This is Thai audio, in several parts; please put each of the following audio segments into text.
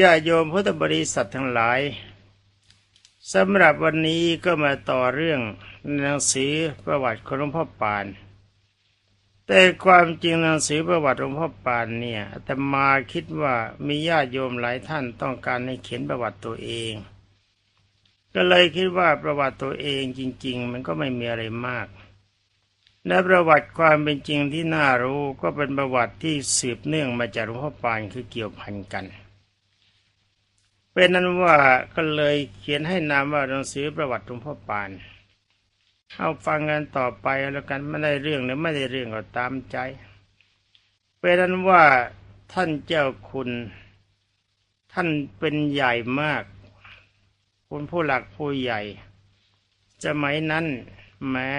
ญาโยมพุทธบริษัททั้งหลายสำหรับวันนี้ก็มาต่อเรื่องหนังสือประวัติของหลวงพ่อปาน แต่ความจริงหนังสือประวัติหลวงพ่อปานเนี่ยอาตมาคิดว่ามีญาโยมหลายท่านต้องการให้เขียนประวัติตัวเอง ก็เลยคิดว่าประวัติตัวเองจริง ๆ มันก็ไม่มีอะไรมากและประวัติความเป็นจริงที่น่ารู้ก็เป็นประวัติที่สืบเนื่องมาจากหลวงพ่อปานคือเกี่ยวพันกัน เป็นนั้นว่าก็เลยเขียนให้นามว่าหนังสือประวัติหลวงพ่อปาน เอาฟังกันต่อไปแล้วกันไม่ได้เรื่องหรือไม่ได้เรื่องก็ตามใจเป็นนั้นว่าท่านเจ้าคุณ ท่านเป็นใหญ่มาก คุณผู้หลักผู้ใหญ่สมัยนั้นแม้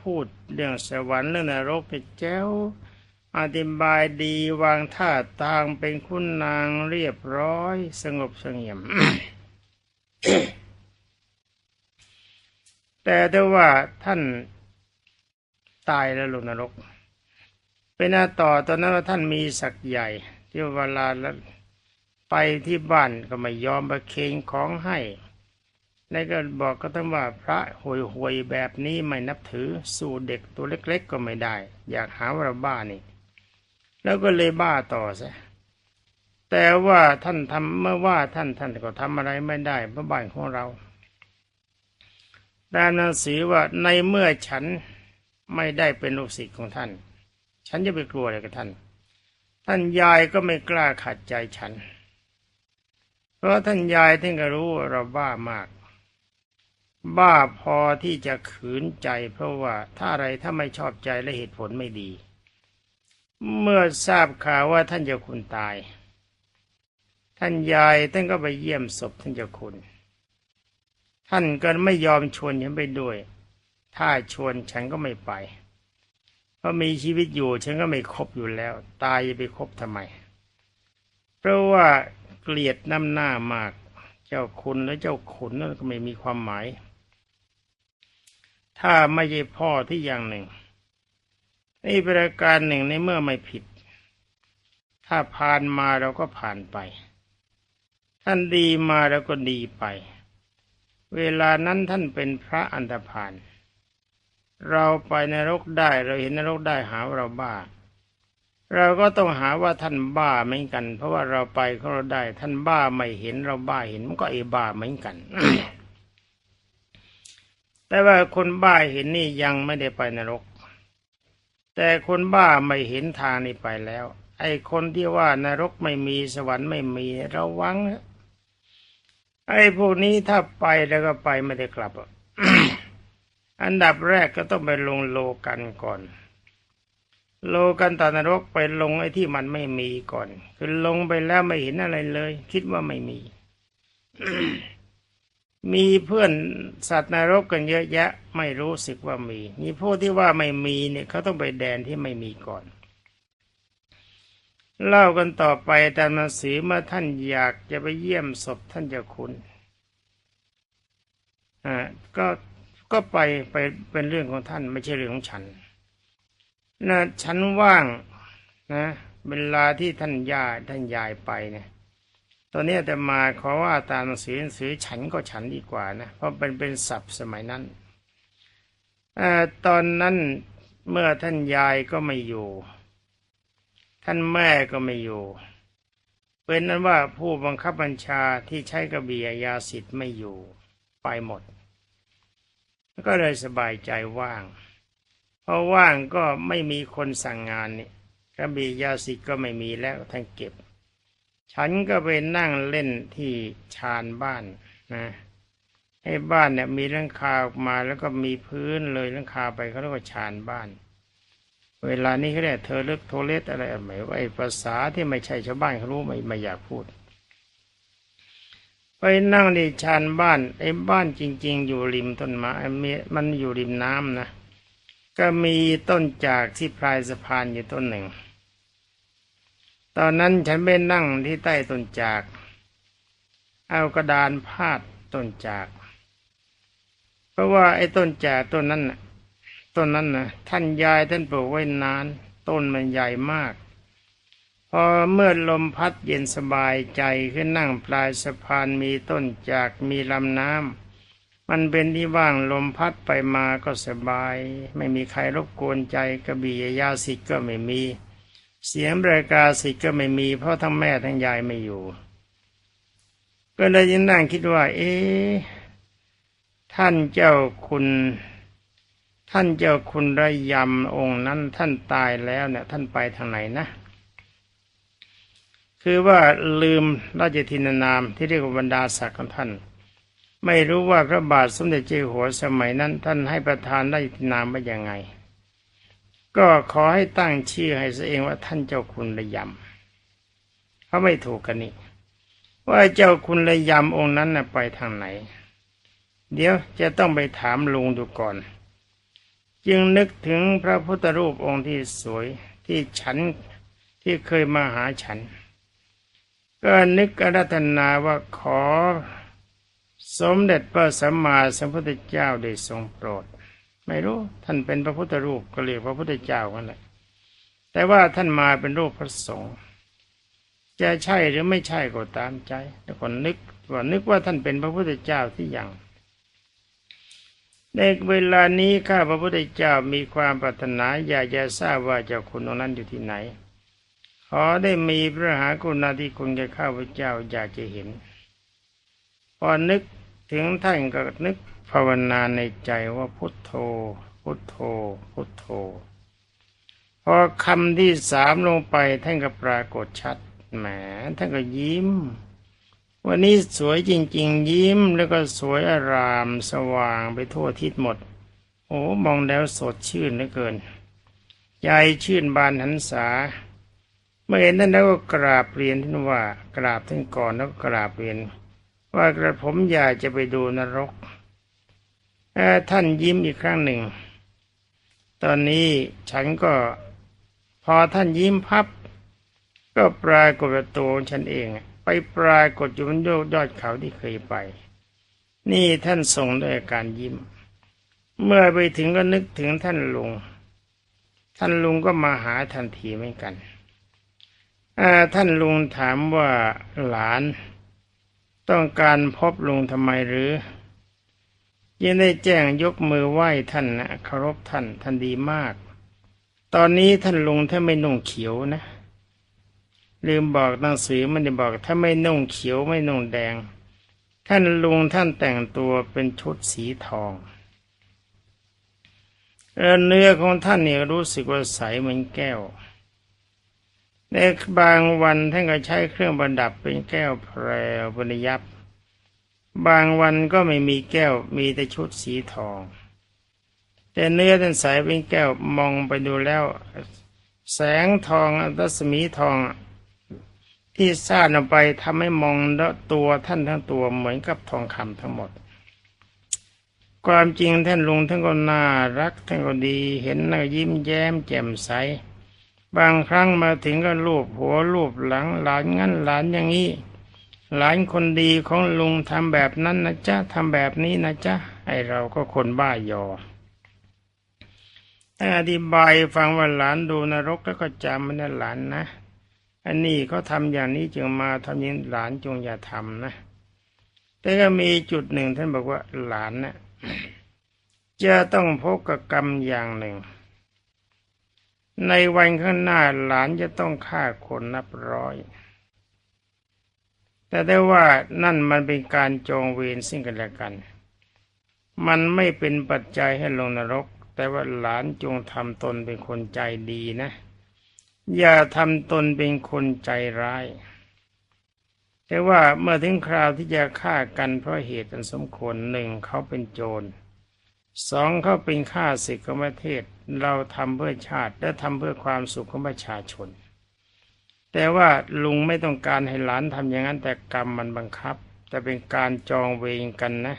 พูดเรื่องสวรรค์เรื่องนรกไปแจ้ว อธิบายดีวางท่าทางเป็นคุณนางเรียบร้อย สงบเสงี่ยม แต่ถ้าว่าท่านตายแล้วลงนรก เป็นหน้าต่อตอนนั้นว่าท่านมีศักดิ์ใหญ่ ที่เวลาแล้วไปที่บ้านก็ไม่ยอมประเคนของให้แล้วก็บอกก็ต้องว่าพระห่วยหวยแบบนี้ไม่นับถือ สู่เด็กตัวเล็ก ๆ ก็ไม่ได้ อยากหาว่าราบ้านี่ แล้วก็เลยบ้าต่อซะแต่ว่าท่านทำเมื่อว่าท่านท่านก็ทำอะไรไม่ได้เพราะบ้านของเราตานังสือว่าในเมื่อฉันไม่ได้เป็นลูกศิษย์ของท่าน ฉันจะไปกลัวอะไรกับท่าน ท่านยายก็ไม่กล้าขัดใจฉัน เพราะท่านยายท่านก็รู้ว่าเราบ้ามาก บ้าพอที่จะขืนใจ เพราะว่าถ้าอะไรถ้าไม่ชอบใจและเหตุผลไม่ดี เมื่อทราบข่าวว่าท่านเจ้าคุณตาย ท่านยายท่านก็ไปเยี่ยมศพท่านเจ้าคุณ ท่านก็ไม่ยอมชวนฉันไปด้วย ถ้าชวนฉันก็ไม่ไป เพราะมีชีวิตอยู่ฉันก็ไม่คบอยู่แล้ว ตายจะไปคบทำไม เพราะว่าเกลียดน้ำหน้ามาก เจ้าคุณและเจ้าขุนนั่นก็ไม่มีความหมาย ถ้าไม่ใช่พ่อที่อย่างหนึ่ง นี่ประการหนึ่งในเมื่อไม่ผิด ถ้าผ่านมาเราก็ผ่านไป ท่านดีมาเราก็ดีไป เวลานั้นท่านเป็นพระอันธพาลเราไปนรกได้เราเห็นนรกได้หาเราบ้า เราก็ต้องหาว่าท่านบ้าเหมือนกัน เพราะว่าเราไปเขาเราได้ ท่านบ้าไม่เห็นเราบ้าเห็นมันก็เอบ้าเหมือนกัน แต่ว่าคนบ้าเห็นนี่ยังไม่ได้ไปนรก แต่คนบ้าไม่เห็นทางนี่ไปแล้ว ไอ้คนที่ว่านรกไม่มีสวรรค์ไม่มีระวังไอ้พวกนี้ถ้าไปแล้วก็ไปไม่ได้กลับอะอันดับแรกก็ต้องไปลงโลกันก่อน โลกันตานรกไปลงไอ้ที่มันไม่มีก่อน คือลงไปแล้วไม่เห็นอะไรเลย คิดว่าไม่มี มีเพื่อนสัตว์นรกกันเยอะแยะ ไม่รู้สึกว่ามี มีพวกที่ว่าไม่มีเนี่ยเขาต้องไปแดนที่ไม่มีก่อน เล่ากันต่อไปตามหนังสือเมื่อท่านอยากจะไปเยี่ยมศพท่านเจ้าคุณอ่าก็ก็ไปไปเป็นเรื่องของท่านไม่ใช่เรื่องของฉันนะฉันว่างนะ เวลาที่ท่านย่าท่านยายไปเนี่ย ตอนนี้แต่มาขอว่าตามหนังสือหนังสือฉันก็ฉันดีกว่านะเพราะเป็นเป็นศัพท์สมัยนั้นอตอนนั้นเมื่อท่านยายก็ไม่อยู่ ท่านแม่ก็ไม่อยู่เป็นนั้นว่าผู้บังคับบัญชาที่ใช้กระบี่ยาสิทธิ์ไม่อยู่ไปหมด ก็เลยสบายใจว่าง เพราะว่างก็ไม่มีคนสั่งงานนี่กระบี่ยาสิทธิ์ก็ไม่มีแล้วท่านเก็บ ฉันก็ไปนั่งเล่นที่ชานบ้านนะให้บ้านเนี่ยมีหลังคาออกมาแล้วก็มีพื้นเลยหลังคาไปเขาเรียกว่าชานบ้าน เวลานี้เขาเรียกเธอเลิกโทเลตอะไรหมายว่าไอ้ภาษาที่ไม่ใช่ชาวบ้านเขารู้ไม่ไม่อยากพูด ไปนั่งในชานบ้านไอ้บ้านจริง ๆ อยู่ริมต้นไม้มีมันอยู่ริมน้ำนะ ก็มีต้นจากที่ปลายสะพานอยู่ต้นหนึ่ง ตอนนั้นฉันไปนั่งที่ใต้ต้นจาก เอากระดานพาดต้นจาก เพราะว่าไอ้ต้นจากต้นนั้นน่ะต้นนั้นนะท่านยายท่านปลูกไว้นาน ต้นมันใหญ่มาก พอเมื่อลมพัดเย็นสบายใจขึ้นนั่งปลายสะพานมีต้นจากมีลำน้ำมันเป็นที่ว่างลมพัดไปมาก็สบาย ไม่มีใครรบกวนใจกระบี่ยาสิทธ์ก็ไม่มี เสียงบริกาสิทธ์ก็ไม่มีเพราะทั้งแม่ทั้งยายไม่อยู่ ก็เลยยังนั่งคิดว่า เอ๊ะท่านเจ้าคุณ ท่านเจ้าคุณระยำองค์นั้น ท่านตายแล้วเนี่ย ท่านไปทางไหนนะ คือว่าลืมราชทินานามที่เรียกว่าบรรดาศักดิ์ของท่าน ไม่รู้ว่าพระบาทสมเด็จเจ้าหัวสมัยนั้น ท่านให้ประธานราชทินามว่ายังไง ก็ขอให้ตั้งชื่อให้ตัวเองว่าท่านเจ้าคุณระยำเขาไม่ถูกกันนี่ว่าเจ้าคุณระยำองค์นั้นน่ะไปทางไหน เดี๋ยวจะต้องไปถามลุงดูก่อน จึงนึกถึงพระพุทธรูปองค์ที่สวยที่ฉันที่เคยมาหาฉัน ก็นึกอารัธนาว่าขอ สมเด็จพระสัมมาสัมพุทธเจ้าได้ทรงโปรด ไม่รู้ ท่านเป็นพระพุทธรูปก็เรียกพระพุทธเจ้ากันแหละ แต่ว่าท่านมาเป็นรูปพระสงฆ์จะใช่หรือไม่ใช่ก็ตามใจแต่คนนึกว่านึกว่าท่านเป็นพระพุทธเจ้าที่ยังในเวลานี้ข้าพระพุทธเจ้ามีความปรารถนาอยากจะทราบว่าเจ้าคุณองค์นั้นอยู่ที่ไหน ขอได้มีพระหากรุณาธิคุณแก่ข้าพเจ้าอยากจะเห็น พอนึกถึงท่านก็นึก ภาวนาในใจว่าพุทโธ พุทโธ พุทโธ พอคำที่สามลงไปท่านก็ปรากฏชัดแหมท่านก็ยิ้ม วันนี้สวยจริง ๆ ยิ้มแล้วก็สวยอารามสว่างไปทั่วทิศหมด โอ้มองแล้วสดชื่นเหลือเกิน ใจชื่นบานหันษาเมื่อเห็นท่านแล้วก็กราบเรียนท่านว่ากราบท่านก่อนแล้วก็กราบเรียน ว่ากระผมอยากจะไปดูนรก ท่านยิ้มอีกครั้งหนึ่ง ตอนนี้ฉันก็พอท่านยิ้มพับ ก็ปรากฏตัวฉันเอง ไปปรากฏอยู่บนยอดยอดเขาที่เคยไป นี่ท่านทรงด้วยการยิ้ม เมื่อไปถึงก็นึกถึงท่านลุง ท่านลุงก็มาหาทันทีเหมือนกันท่านลุงถามว่าหลาน ต้องการพบลุงทำไมหรือ ยังได้แจ้งยกมือไหว้ท่านนะเคารพท่านท่านดีมาก ตอนนี้ท่านลุงถ้าไม่นุ่งเขียวนะ ลืมบอกหนังสือมันได้บอกถ้าไม่นุ่งเขียวไม่นุ่งแดง ท่านลุงท่านแต่งตัวเป็นชุดสีทองเออเนื้อของท่านเนี่ยรู้สึกว่าใสเหมือนแก้วในบางวันท่านก็ใช้เครื่องประดับเป็นแก้วแพรวบริยับ บางวันก็ไม่มีแก้วมีแต่ชุดสีทอง แต่เนื้อท่านใสเป็นแก้วมองไปดูแล้ว แสงทองรัศมีทองที่ซ่านออกไปทำให้มองตัวท่านทั้งตัวเหมือนกับทองคำทั้งหมด ความจริงท่านลุงท่านก็น่ารักท่านก็ดีเห็นแล้วยิ้มแย้มแจ่มใส บางครั้งมาถึงก็ลูบหัวลูบหลังหลานงั้นหลานอย่างนี้ หลานคนดีของลุงทำแบบนั้นนะจ๊ะทำแบบนี้นะจ๊ะไอเราก็คนบ้ายอถ้าอธิบายฟังว่าหลานดูนรกแล้วก็จำมันนะหลานนะ อันนี้เขาทำอย่างนี้จึงมาทำอยังหลานจงอย่าทำนะ แต่ก็มีจุดหนึ่งท่านบอกว่าหลานนะ่ะจะต้องพบกับกรรมอย่างหนึ่ง ในวันข้างหน้าหลานจะต้องฆ่าคนนับร้อย แต่ได้ว่านั่นมันเป็นการจองเวรซึ่งกันและกัน มันไม่เป็นปัจจัยให้ลงนรก แต่ว่าหลานจงทำตนเป็นคนใจดีนะ อย่าทำตนเป็นคนใจร้าย แต่ว่าเมื่อถึงคราวที่จะฆ่ากันเพราะเหตุอันสมควรหนึ่งเขาเป็นโจรสองเขาเป็นข้าศึกของประเทศ เราทำเพื่อชาติและทำเพื่อความสุขของประชาชน แต่ว่าลุงไม่ต้องการให้หลานทำอย่างนั้นแต่กรรมมันบังคับ แต่เป็นการจองเวรกันนะ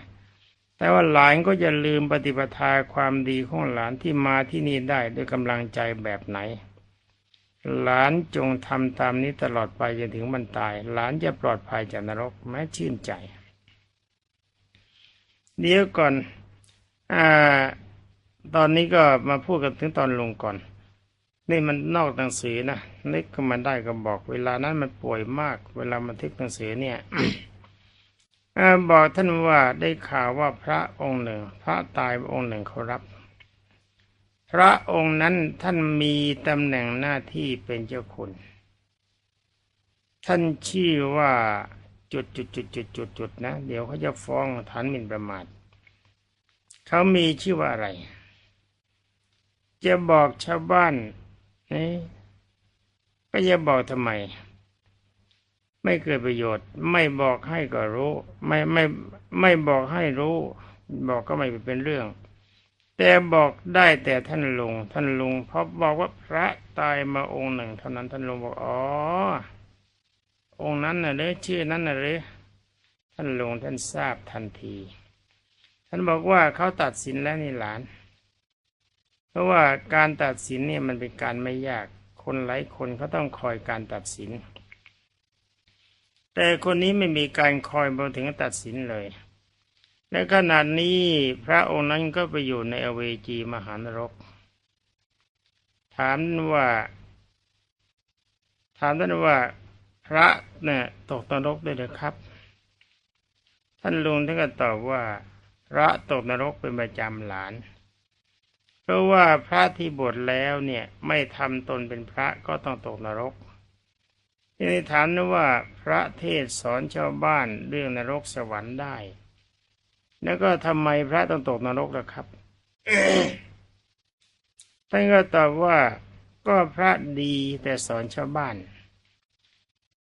แต่ว่าหลานก็อย่าลืมปฏิปทาความดีของหลานที่มาที่นี่ได้ด้วยกำลังใจแบบไหน หลานจงทำตามนี้ตลอดไปจนถึงมันตาย หลานจะปลอดภัยจากนรกแม้ชื่นใจ เดี๋ยวก่อนอาตอนนี้ก็มาพูดกันถึงตอนลงก่อน นี่มันนอกหนังสือนะนึกขึ้นมาได้ก็บอก เวลานั้นมันป่วยมาก เวลามันทึกหนังสือเนี่ยบอกท่านว่าได้ข่าวว่าพระองค์หนึ่ง พระตายองค์หนึ่งเขารับ พระองค์นั้นท่านมีตำแหน่งหน้าที่เป็นเจ้าคุณ ท่านชื่อว่าจุดจุดจุดจุดจุดจุดนะ เดี๋ยวเขาจะฟ้องฐานหมิ่นประมาทเขามีชื่อว่าอะไร จะบอกชาวบ้าน นี่ก็จะบอกทำไม ไม่เกิดประโยชน์ ไม่บอกให้ก็รู้ ไม่ไม่ไม่บอกให้รู้ บอกก็ไม่เป็นเรื่อง แต่บอกได้แต่ท่านลุงท่านลุงพอบอกว่าพระตายมาองค์หนึ่งเท่านั้นท่านลุงบอกอ๋อองค์นั้นน่ะหรือชื่อนั้นน่ะหรือท่านลุงท่านทราบทันที ท่านบอกว่าเขาตัดสินแล้วนี่หลาน เพราะว่าการตัดสินเนี่ยมันเป็นการไม่ยากคนหลายคนเขาต้องคอยการตัดสิน แต่คนนี้ไม่มีการคอยมาถึงตัดสินเลย และขนาดนี้พระองค์นั้นก็ไปอยู่ในอเวจีมหานรก ถามว่า ถามท่านว่าพระเนี่ยตกนรกด้วยหรือครับ ท่านลุงท่านก็ตอบว่า พระตกนรกเป็นประจำหลาน เพราะว่าพระที่บวชแล้วเนี่ย ไม่ทำตนเป็นพระก็ต้องตกนรกทีนี้ถามนะว่าพระเทศสอนชาวบ้านเรื่องนรกสวรรค์ได้ แล้วก็ทำไมพระต้องตกนรกล่ะครับท่านก็ตอบว่าก็พระดีแต่สอนชาวบ้าน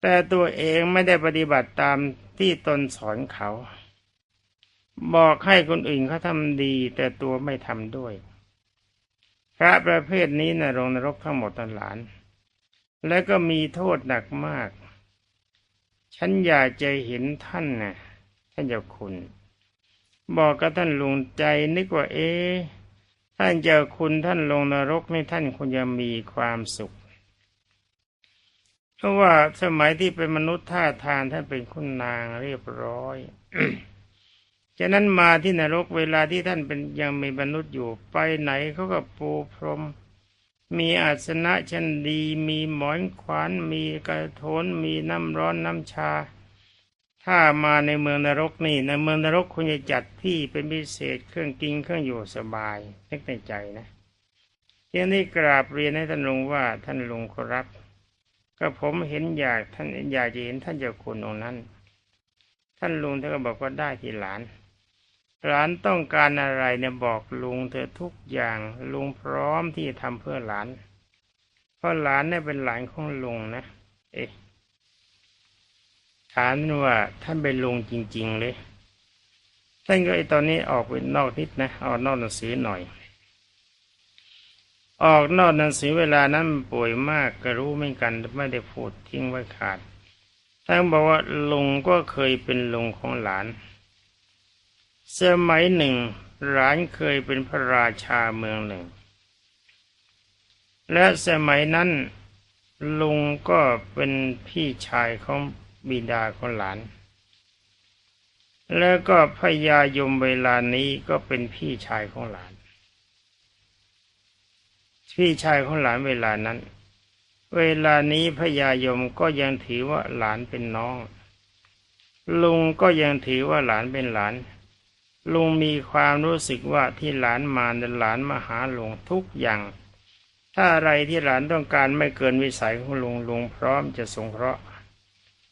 แต่ตัวเองไม่ได้ปฏิบัติตามที่ตนสอนเขา บอกให้คนอื่นเขาทำดีแต่ตัวไม่ทำด้วย ระประเภทนี้นะลงนรกทั้งหมดตันหลาน และก็มีโทษหนักมาก ฉันอยากจะเห็นท่านนะท่านเจ้าคุณ บอกกับท่านลุงใจนึกว่าเอ๊ท่านเจ้าคุณท่านลงนรกในท่านคงจะมีความสุข เพราะว่าสมัยที่เป็นมนุษย์ท่าทางท่านเป็นคุณนางเรียบร้อย ฉะนั้นมาที่นรกเวลาที่ท่านเป็นยังมีมนุษย์อยู่ ไปไหนเขาก็ปูพรม มีอาสนะชั้นดี มีหมอนขวาน มีกระโถน มีน้ำร้อนน้ำชา ถ้ามาในเมืองนรกนี่ในเมืองนรกคุณจะจัดที่เป็นพิเศษเครื่องกินเครื่องอยู่สบายนึกในใจนะทีนี้กราบเรียนให้ท่านลุงว่าท่านลุงขอรับก็ผมเห็นอยากท่านอยากจะเห็นท่านเจ้าคุณองค์นั้น ท่านลุงท่านก็บอกว่าได้ที่หลาน หลานต้องการอะไรเนี่ยบอกลุงเธอทุกอย่างลุงพร้อมที่จะทำเพื่อหลาน เพราะหลานเนี่ยเป็นหลานของลุงนะ เอ๊ะถามว่าท่านเป็นลุงจริง ๆ เลยท่านก็ไอตอนนี้ออกไปนอกนิดนะออกนอกหนังสือหน่อย ออกนอกหนังสือเวลานั้นป่วยมากก็รู้ไม่กันไม่ได้พูดทิ้งไว้ขาดท่านบอกว่าลุงก็เคยเป็นลุงของหลาน สมัยหนึ่งหลานเคยเป็นพระราชาเมืองหนึ่ง และสมัยนั้นลุงก็เป็นพี่ชายของบิดาของหลาน แล้วก็พญายมเวลานี้ก็เป็นพี่ชายของหลาน พี่ชายของหลานเวลานั้น เวลานี้พญายมก็ยังถือว่าหลานเป็นน้อง ลุงก็ยังถือว่าหลานเป็นหลาน ลุงมีความรู้สึกว่าที่หลานมาเนหลานมาหาลุงทุกอย่าง ถ้าอะไรที่หลานต้องการไม่เกินวิสัยของลุงลุงพร้อมจะสงเคราะห์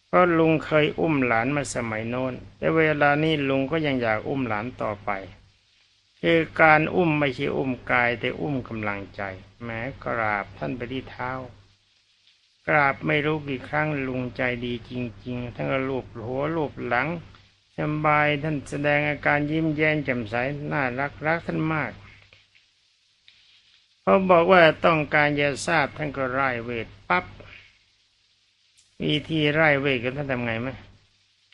เพราะลุงเคยอุ้มหลานมาสมัยโน้น แต่เวลานี้ลุงก็ยังอยากอุ้มหลานต่อไปคือการอุ้มไม่ใช่อุ้มกายแต่อุ้มกำลังใจ แม้กราบท่านไปที่เท้า กราบไม่รู้กี่ครั้งลุงใจดีจริง ๆท่านก็ลูบหัวลูบหลัง สบายท่านแสดงอาการยิ้มแย้มแจ่มใสน่ารักรักท่านมากเขาบอกว่าต้องการจะทราบท่านก็ไล่เวทปับ๊บวิธีไล่เวทกันท่านทำไงไหม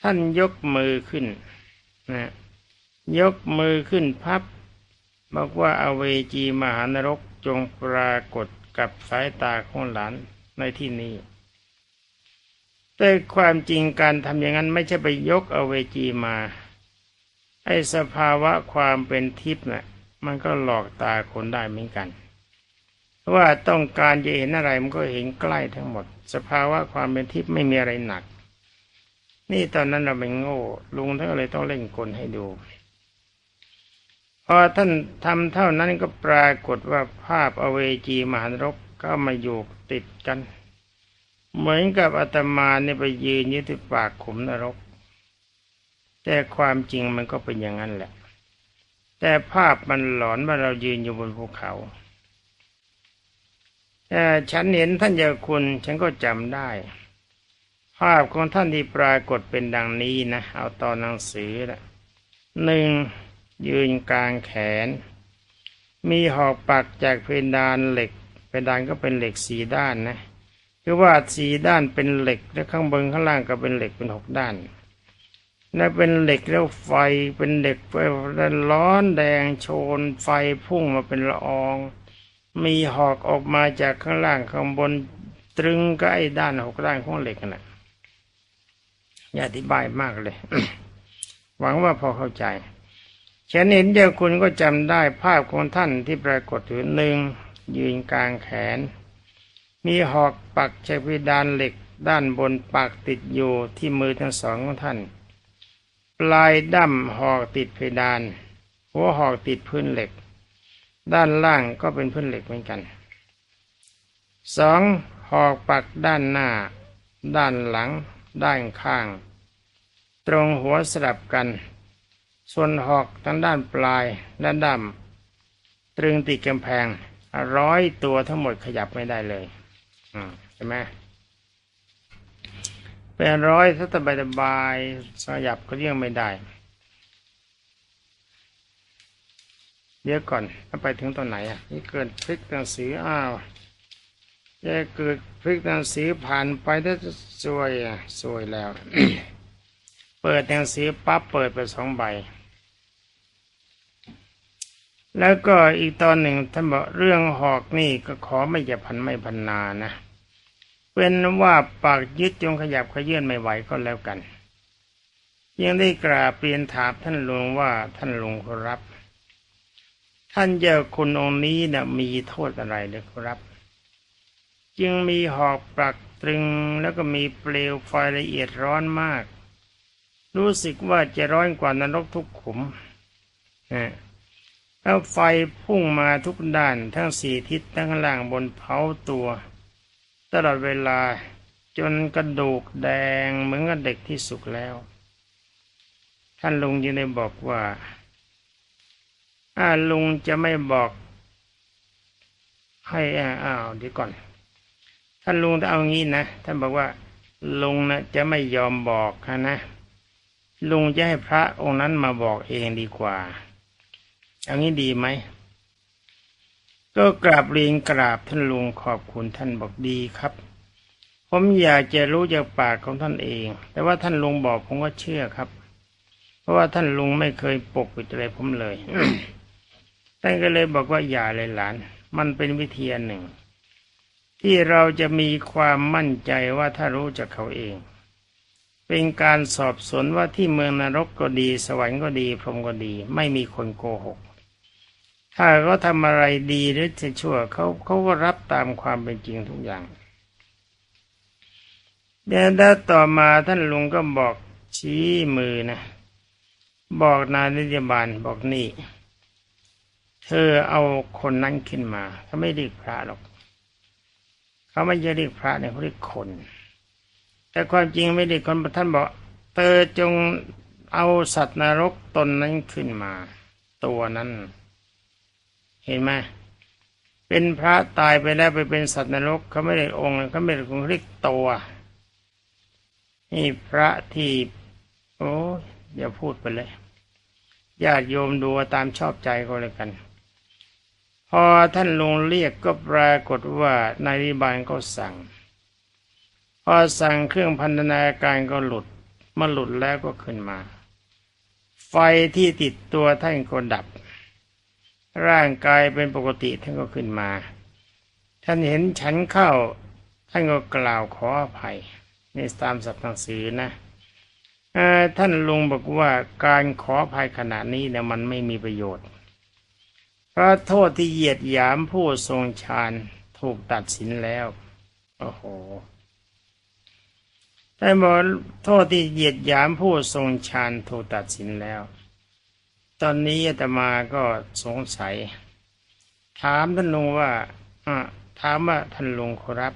ท่านยกมือขึ้นนะยกมือขึ้นพับบอกว่าอเวจีมหานรกจงปรากฏกับสายตาของหลานในที่นี้ แต่ความจริงการทำอย่างนั้นไม่ใช่ไปยกอเวจีมาไอ้สภาวะความเป็นทิพย์นะ่ะมันก็หลอกตาคนได้เหมือนกัน ว่าต้องการจะเห็นอะไรมันก็เห็นใกล้ทั้งหมด สภาวะความเป็นทิพย์ไม่มีอะไรหนัก นี่ตอนนั้นเราเป็นโง่ ลุงท่านเลยต้องเล่นกลให้ดู พอท่านทำเท่านั้นก็ปรากฏว่าภาพอเวจีมหานรกก็มาอยู่ติดกัน เหมือนกับอาตมาเนี่ยไปยืนยึที่ปากขุมนรก แต่ความจริงมันก็เป็นอย่างนั้นแหละ แต่ภาพมันหลอนว่าเรายืนอยู่บนภูเขาแต่ฉันเห็นท่านเจ้าคุณฉันก็จำได้ ภาพของท่านที่ปรากฏเป็นดังนี้นะ เอาตอนหนังสือละหนึ่งยืนกลางแขน มีหอกปักจากเพดานเหล็กเพดานก็เป็นเหล็กสีด้านนะ คือว่าสีด้านเป็นเหล็ก และข้างบนข้างล่างก็เป็นเหล็กเป็นหกด้านและเป็นเหล็กแล้วไฟเป็นเหล็กไฟร้อนแดงโชน ไฟพุ่งมาเป็นละออง มีหอกออกมาจากข้างล่างข้างบนตรึงใก็ไอ้ด้านหกด้านของเหล็กนะอย่าอธิบายมากเลย หวังว่าพอเข้าใจฉันเห็นเจ้าคุณก็จำได้ภาพของท่านที่ปรากฏอยู่หนึ่งยืนกลางแขน มีหอกปักใช้พิดานเหล็กด้านบนปักติดอยู่ที่มือทั้งสองของท่าน ปลายดั้มหอกติดเพดาน หัวหอกติดพื้นเหล็ก ด้านล่างก็เป็นพื้นเหล็กเหมือนกันสองหอกปักด้านหน้า ด้านหลัง ด้านข้าง ตรงหัวสลับกัน ส่วนหอกทั้งด้านปลายและด้ามตรึงติดกำแพงร้อยตัวทั้งหมดขยับไม่ได้เลย ใช่ไหมเป็นร้อยถ้าสบายสบายขยับก็เรี่ยงไม่ได้เดี๋ยวก่อนถ้าไปถึงตรงไหนอะ นี่เกิดพลิกหนังสืออ้าวจะเกิดพลิกหนังสือผ่านไปถ้าสวยอะสวยแล้ว เปิดหนังสือปั๊บเปิดไปสองใบ แล้วก็อีกตอนหนึ่งท่านบอกเรื่องหอกนี่ก็ขอไม่จะพันไม่พันนานะ เป็นว่าปากยึดจงขยับขยื่นไม่ไหวก็แล้วกัน ยังได้กราบเปลี่ยนถามท่านหลวงว่าท่านหลวงครับ ท่านเจ้าคุณองค์นี้นะ่ะมีโทษอะไรเลยครับ จึงมีหอกปลักตรึงแล้วก็มีเปลวไฟละเอียดร้อนมาก รู้สึกว่าจะร้อนกว่านรกทุกขุมนะแล้วไฟพุ่งมาทุกด้านทั้งสี่ทิศทั้งล่างบนเผาตัว ตลอดเวลาจนกระดูกแดงเหมือนกับเด็กที่สุกแล้ว ท่านลุงยังได้บอกว่าอาลุงจะไม่บอกให้อ้าวเดี๋ยวก่อน ท่านลุงจะเอางี้นะท่านบอกว่า ลุงนะจะไม่ยอมบอกนะ ลุงจะให้พระองค์นั้นมาบอกเองดีกว่า เอางี้ดีไหม ก็กราบเรียนกราบท่านลุงขอบคุณท่านบอกดีครับ ผมอยากจะรู้จากปากของท่านเอง แต่ว่าท่านลุงบอกผมก็เชื่อครับ เพราะว่าท่านลุงไม่เคยปกปิดอะไรผมเลยท่านก็เลยบอกว่าอย่าเลยหลาน มันเป็นวิธีหนึ่ง ที่เราจะมีความมั่นใจว่าถ้ารู้จากเขาเอง เป็นการสอบสวนว่าที่เมืองนรกก็ดี สวรรค์ก็ดี พรหมก็ดี ไม่มีคนโกหก ถ้าเขาทำอะไรดีหรือจะชั่วเขาเขาก็รับตามความเป็นจริงทุกอย่างเดี๋ยวต่อมาท่านลุงก็บอกชี้มือนะ บอกนายนิยบาลบอกนี่ เธอเอาคนนั้นขึ้นมาเขาไม่เรียกพระหรอกเขาไม่จะเรียกพระเนี่ยเขาเรียกคน แต่ความจริงไม่ได้คนท่านบอก เธอจงเอาสัตว์นรกตนนั้นขึ้นมา ตัวนั้น เห็นไหมเป็นพระตายไปแล้วไปเป็นสัตว์นรกเขาไม่ได้องค์เขาไม่ได้คงเรียกตัวนี่พระที่โอ้อย่าพูดไปเลยญาติโยมดูตามชอบใจก็เลยกัน พอท่านลงเรียกก็ปรากฏว่านายริบาลก็สั่ง พอสั่งเครื่องพันธนาการก็หลุดมาหลุดแล้วก็ขึ้นมา ไฟที่ติดตัวท่านก็ดับ ร่างกายเป็นปกติท่านก็ขึ้นมา ท่านเห็นฉันเข้า ท่านก็กล่าวขออภัยในตามสัพท์หนังสือนะท่านลุงบอกว่าการขออภัยขณะนี้เนี่ยมันไม่มีประโยชน์ เพราะโทษที่เหยียดหยามผู้ทรงฌานถูกตัดสินแล้ว โอ้โหแต่บอกโทษที่เหยียดหยามผู้ทรงฌานถูกตัดสินแล้ว ตอนนี้อาตมาก็สงสัย ถามท่านลุงว่าถามว่าท่านลุงครับ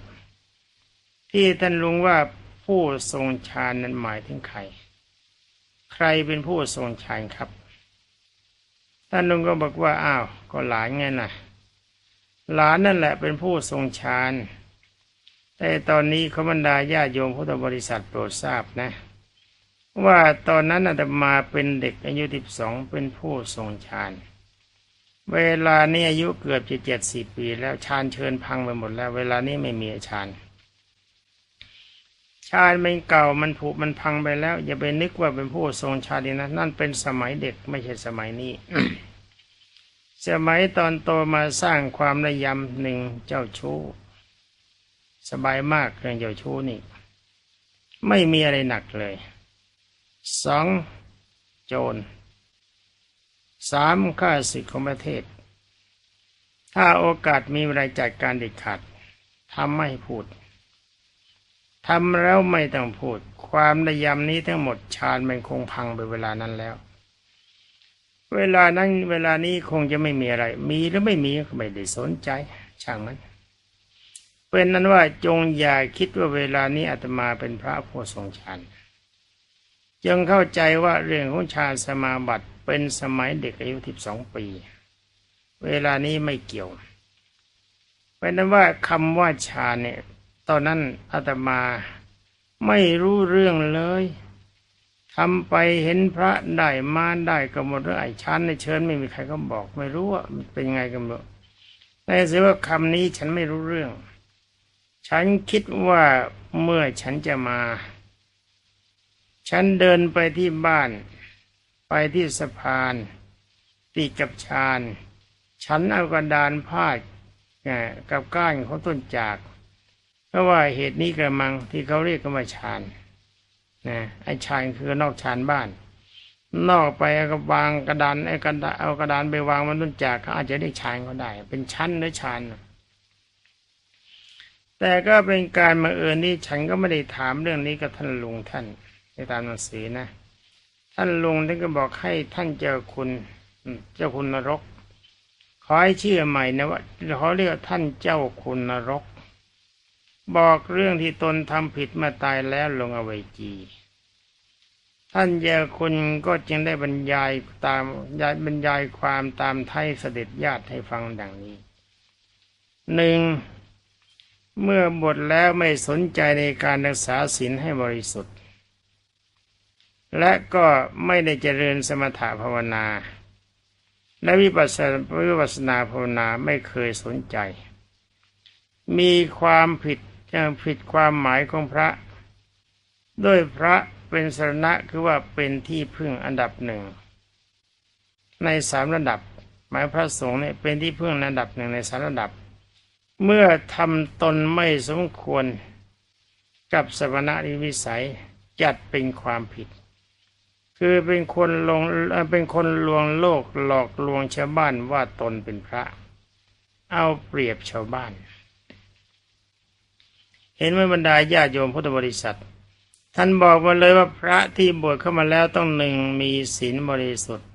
ที่ท่านลุงว่าผู้ทรงฌานนั้นหมายถึงใคร ใครเป็นผู้ทรงฌานครับ ท่านลุงก็บอกว่าอ้าวก็หลานไงนะหลานนั่นแหละเป็นผู้ทรงฌานแต่ตอนนี้ขบรรดาญาโยมพุทธบริษัทโปรดทราบนะ ว่าตอนนั้นอาตมาเป็นเด็กอายุสิบสองเป็นผู้ทรงฌานเวลานี้อายุเกือบจะเจ็ดสิบปี แล้วฌานเชิญพังไปหมดแล้ว เวลานี้ไม่มีฌานฌานมันเก่ามันผุมันพังไปแล้ว อย่าไปนึกว่าเป็นผู้ทรงฌานนะ นั่นเป็นสมัยเด็กไม่ใช่สมัยนี้ สมัยตอนโตมาสร้างความระยำหนึ่งเจ้าชู้ สบายมากเรื่องเจ้าชู้นี่ ไม่มีอะไรหนักเลย สองโจรสามข้าศึกของประเทศ ถ้าโอกาสมีอะไรจัดการเด็ดขาดทำไม่พูดทำแล้วไม่ต้องพูด ความในยำนี้ทั้งหมดชาญมันคงพังไปเวลานั้นแล้ว เวลานั้นเวลานี้คงจะไม่มีอะไร มีหรือไม่มีก็ไม่ได้สนใจช่างมันเป็นนั้นว่าจงอย่าคิดว่าเวลานี้อาตมาเป็นพระผู้ทรงฌาน จงเข้าใจว่าเรื่องของฌานสมาบัติเป็นสมัยเด็กอายุสิบสองปี เวลานี้ไม่เกี่ยวเป็นนั้นว่าคำว่าฌานเนี่ย ตอนนั้นอาตมาไม่รู้เรื่องเลยทำไปเห็นพระได้มาได้ก็หมดเรื่องไอ้ชั้นในเชิญไม่มีใครก็บอก ไม่รู้ว่าเป็นไงกันบ้างแต่เสียว่าคำนี้ฉันไม่รู้เรื่อง ฉันคิดว่าเมื่อฉันจะมา ฉันเดินไปที่บ้าน ไปที่สะพาน ติดกับชานฉันเอากระดานพาดกับก้านของต้นจาก เพราะว่าเหตุนี้กระมังที่เขาเรียกกันว่าชานนะไอ้ชานคือนอกชานบ้าน นอกไปเอากระวางกระดานไอ้กระดาเอากระดานไปวางบนต้นจากเขาอาจจะได้ชานก็ได้ เป็นชั้นหรือชานแต่ก็เป็นการมาเอิญนี่ฉันก็ไม่ได้ถามเรื่องนี้กับท่านลุงท่าน ในตามหนังสือนะ ท่านลุงท่านก็บอกให้ท่านเจ้าคุณเจ้าคุณนรก ขอให้ชื่อใหม่นะว่าเขาเรียกท่านเจ้าคุณนรก บอกเรื่องที่ตนทำผิดมาตายแล้วลงอวัยจี ท่านเจ้าคุณก็จึงได้บรรยายตามยายบรรยายความตามไทยเสด็จญาติให้ฟังดังนี้หนึ่งเมื่อบทแล้วไม่สนใจในการรักษาศีลให้บริสุทธิ์ และก็ไม่ได้เจริญสมถะภาวนา และวิปัสสนาวิปัสนาภาวนาไม่เคยสนใจ มีความผิดผิดความหมายของพระ ด้วยพระเป็นสรณะคือว่าเป็นที่พึ่งอันดับหนึ่ง ในสามระดับ หมายพระสงฆ์เนี่ยเป็นที่พึ่งอันดับหนึ่งในสามระดับ เมื่อทำตนไม่สมควรกับสมณะนิวิสัยจัดเป็นความผิด คือเป็นคนลงเป็นคนลวงโลกหลอกลวงชาวบ้านว่าตนเป็นพระ เอาเปรียบชาวบ้าน เห็นไหมบรรดาญาโยมพุทธบริษัท ท่านบอกมาเลยว่าพระที่บวชเข้ามาแล้วต้องหนึ่งมีศีลบริสุทธิ์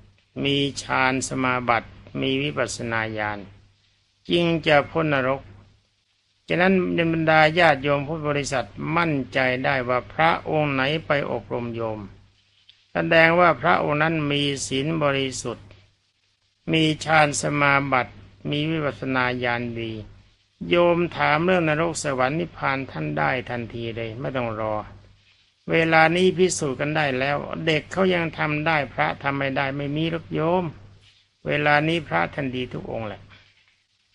มีฌานสมาบัติมีวิปัสสนาญาณจึงจะพ้นนรกฉะนั้นบรรดาญาติโยมผู้บริษัทมั่นใจได้ว่าพระองค์ไหนไปอบรมโยม แสดงว่าพระองค์นั้นมีศีลบริสุทธิ์ มีฌานสมาบัติ มีวิปัสสนาญาณดี โยมถามเรื่องนรกสวรรค์นิพพานท่านได้ทันทีเลยไม่ต้องรอ เวลานี้พิสูจน์กันได้แล้ว เด็กเขายังทำได้พระทำไม่ได้ไม่มีลูกโยม เวลานี้พระทันดีทุกองค์แหละ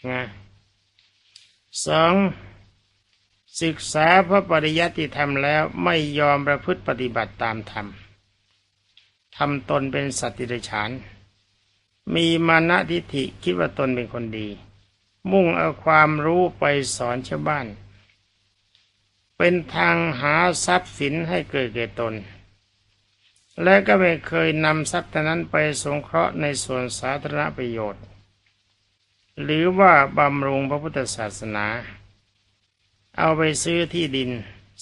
นะสองศึกษาพระปริยัติธรรมแล้วไม่ยอมประพฤติปฏิบัติตามธรรม ทำตนเป็นสัตว์ติรฉาน มีมานะทิฏฐิคิดว่าตนเป็นคนดี มุ่งเอาความรู้ไปสอนชาวบ้าน เป็นทางหาทรัพย์สินให้เกิดแก่ตน และก็ไม่เคยนำทรัพย์นั้นไปสงเคราะห์ในส่วนสาธารณประโยชน์ หรือว่าบำรุงพระพุทธศาสนา เอาไปซื้อที่ดิน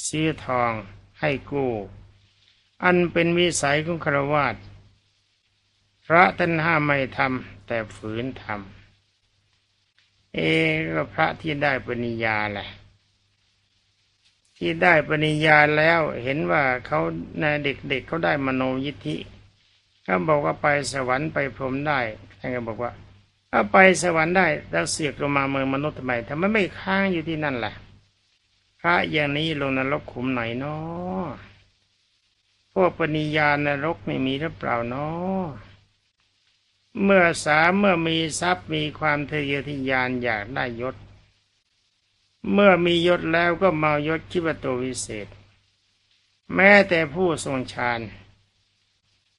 ซื้อทองให้กู้ อันเป็นวิสัยของครวาสพระท่านห้ามไม่ทำแต่ฝืนทำเอก็พระที่ได้ปริญาแหละ ที่ได้ปริญาแล้วเห็นว่าเขาในเด็กๆเเขาได้มโนยิทธิเขาบอกว่าไปสวรรค์ไปพรหมได้ท่านก็บอกว่าถ้าไปสวรรค์ได้แล้วเสือกลงมาเมืองมนุษย์ทำไมทำไมไม่ค้างอยู่ที่นั่นล่ะ พระอย่างนี้ลงนรกขุมไหนเนาะ พวกปณิยานรกไม่มีหรือเปล่าเนาะเมื่อสามเมื่อมีทรัพย์มีความทะเยอทะยานอยากได้ยศ เมื่อมียศแล้วก็เมายศคิดว่าตัววิเศษ แม้แต่ผู้ทรงฌาน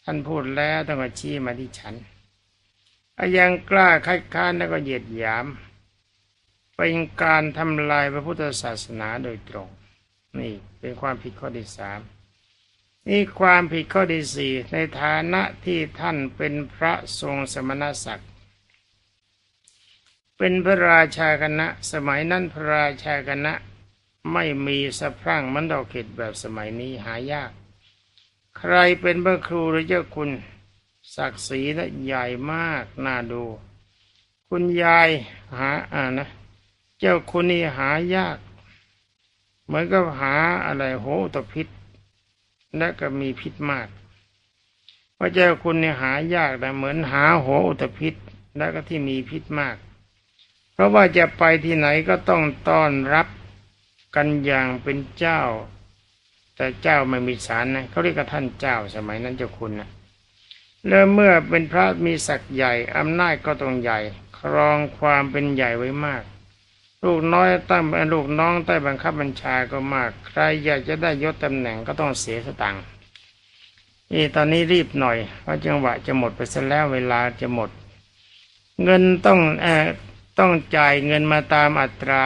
ท่านพูดแล้วต้องมาชี้มาที่ฉันยังกล้าคัดค้านแล้วก็เหยียดหยาม เป็นการทำลายพระพุทธศาสนาโดยตรง นี่เป็นความผิดข้อที่สาม นี่ความผิดข้อที่สี่ในฐานะที่ท่านเป็นพระทรงสมณศักดิ์เป็นพระราชาคณะ สมัยนั้นพระราชาคณะไม่มีสะพรั่งมันดอกเข็ดแบบสมัยนี้หายาก ใครเป็นพระครูหรือเจ้าคุณ ศักดิ์ศรีและใหญ่มากน่าดู คุณยายหาอ่านะ เจ้าคุณนี่หายาก เหมือนกับหาอะไรโหตพิษ และก็มีพิษมาก พระเจ้าคุณเนี่ยหายากแต่เหมือนหาโหอุตพิษและก็ที่มีพิษมาก เพราะว่าจะไปที่ไหนก็ต้องต้อนรับกันอย่างเป็นเจ้า แต่เจ้าไม่มีสารนะเขาเรียกท่านเจ้าสมัยนั้นเจ้าคุณนะแล้วเมื่อเป็นพระมีศักย์ใหญ่อำนาจก็ต้องใหญ่ ครองความเป็นใหญ่ไว้มาก ลูกน้อยตั้งลูกน้องใต้บังคับบัญชาก็มาก ใครอยากจะได้ยศตำแหน่งก็ต้องเสียสตังค์นี่ตอนนี้รีบหน่อยเพราะจังหวะจะหมดไปซะแล้วเวลาจะหมด เงินต้องเอ่อต้องจ่ายเงินมาตามอัตรา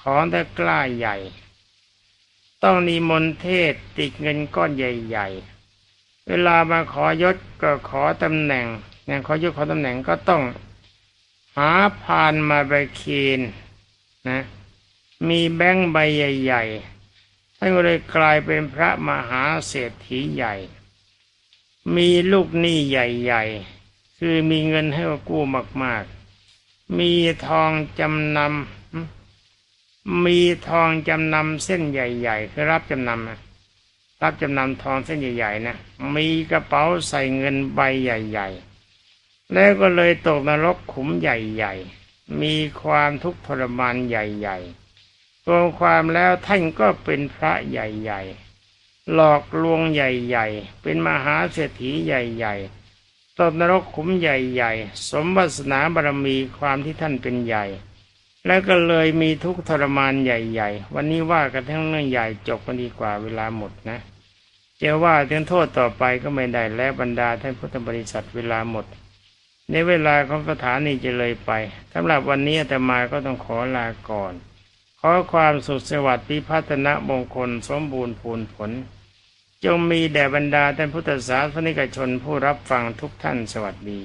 ของแต่กล้าใหญ่ ต้องนิมนต์เทศติดเงินก้อนใหญ่ๆเวลามาขอยศก็ขอตำแหน่งเนี่ยขอยศขอตำแหน่งก็ต้อง หาพานมาใบเคนนะ มีแบงค์ใบใหญ่ๆท่านก็เลยกลายเป็นพระมหาเศรษฐีใหญ่ มีลูกหนี้ใหญ่ๆ คือมีเงินให้กู้มากๆ มีทองจำนำมีทองจำนำเส้นใหญ่ๆ คือรับจำนำรับจำนำทองเส้นใหญ่ๆนะ มีกระเป๋าใส่เงินใบใหญ่ ๆ แล้วก็เลยตกนรกขุมใหญ่ๆ มีความทุกข์ทรมานใหญ่ๆรวมความแล้วท่านก็เป็นพระใหญ่ๆ หลอกลวงใหญ่ๆ เป็นมหาเศรษฐีใหญ่ๆ ตกนรกขุมใหญ่ๆ สมบัตินาบารมีความที่ท่านเป็นใหญ่ แล้วก็เลยมีทุกข์ทรมานใหญ่ ๆ วันนี้ว่ากันทั้งเรื่องใหญ่จบกันดีกว่าเวลาหมดนะจะว่าถึงโทษต่อไปก็ไม่ได้และบรรดาท่านพุทธบริษัทเวลาหมด ในเวลาของสถานีจะเลยไปสำหรับวันนี้แต่มาก็ต้องขอลาก่อน ขอความสุขสวัสดิ์พิพัฒนมงคลสมบูรณ์ผลผล จงมีแด่บรรดาท่านพุทธศาสนิกชนผู้รับฟังทุกท่านสวัสดี